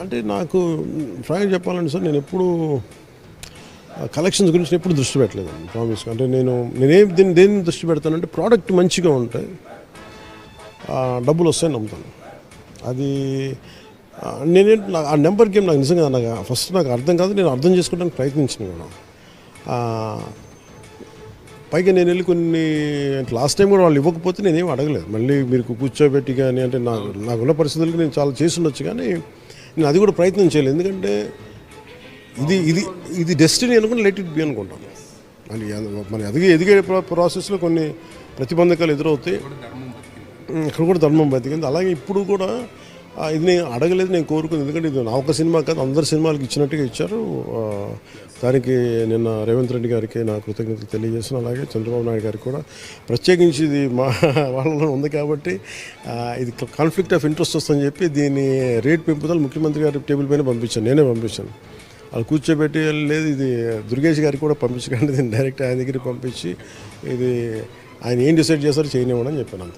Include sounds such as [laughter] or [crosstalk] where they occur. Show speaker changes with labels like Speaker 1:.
Speaker 1: అంటే నాకు ఫ్రాంక్ చెప్పాలంటే సార్ నేను ఎప్పుడు కలెక్షన్స్ గురించి ఎప్పుడు దృష్టి పెట్టలేదండి ప్రామిస్ అంటే నేను నేనేం దీన్ని దేని దృష్టి పెడతానంటే ప్రోడక్ట్ మంచిగా ఉంటాయి డబ్బులు వస్తాయని నమ్ముతాను. అది నేనే ఆ నెంబర్ గేమ్ నాకు నిజంగా నాకు ఫస్ట్ నాకు అర్థం కాదు నేను అర్థం చేసుకోవడానికి ప్రయత్నించిన కూడా పైగా నేను వెళ్ళి కొన్ని లాస్ట్ టైం కూడా వాళ్ళు ఇవ్వకపోతే నేనేం అడగలేదు. మళ్ళీ మీరు కూర్చోబెట్టి కానీ అంటే నాకు నాకున్న పరిస్థితులకి నేను చాలా చేసి ఉండొచ్చు కానీ నేను అది కూడా ప్రయత్నం చేయలేదు. ఎందుకంటే ఇది ఇది ఇది డెస్టినీ అనుకుని లెట్ ఇట్ బి అనుకుంటాను మరి అది- మరి ఎదిగే ఎదిగే ప్రా- ప్రాసెస్లో కొన్ని ప్రతిబంధకాలు ఎదురవుతాయి. ఇక్కడ కూడా ధర్మం బతికింది. అలాగే ఇప్పుడు కూడా ఇది నేను అడగలేదు నేను కోరుకుంది. ఎందుకంటే ఇది నా ఒక సినిమా కాదు అందరి సినిమాలకు ఇచ్చినట్టుగా ఇచ్చారు. దానికి నిన్న రేవంత్ రెడ్డి గారికి నా కృతజ్ఞతలు తెలియజేసిన అలాగే చంద్రబాబు నాయుడు గారికి కూడా. ప్రత్యేకించి ఇది మా [laughs] వాళ్ళలో ఉంది కాబట్టి ఇది కాన్ఫ్లిక్ట్ ఆఫ్ ఇంట్రెస్ట్ వస్తుందని చెప్పి దీని రేట్ పెంపుదల ముఖ్యమంత్రి గారి టేబుల్ పైన పంపించాను. నేనే పంపించాను. వాళ్ళు కూర్చోబెట్టి లేదు ఇది దుర్గేష్ గారికి కూడా పంపించకండి. దీన్ని డైరెక్ట్ ఆయన దగ్గరికి పంపించి ఇది ఆయన ఏం డిసైడ్ చేస్తారో చేయనివ్వడం చెప్పాను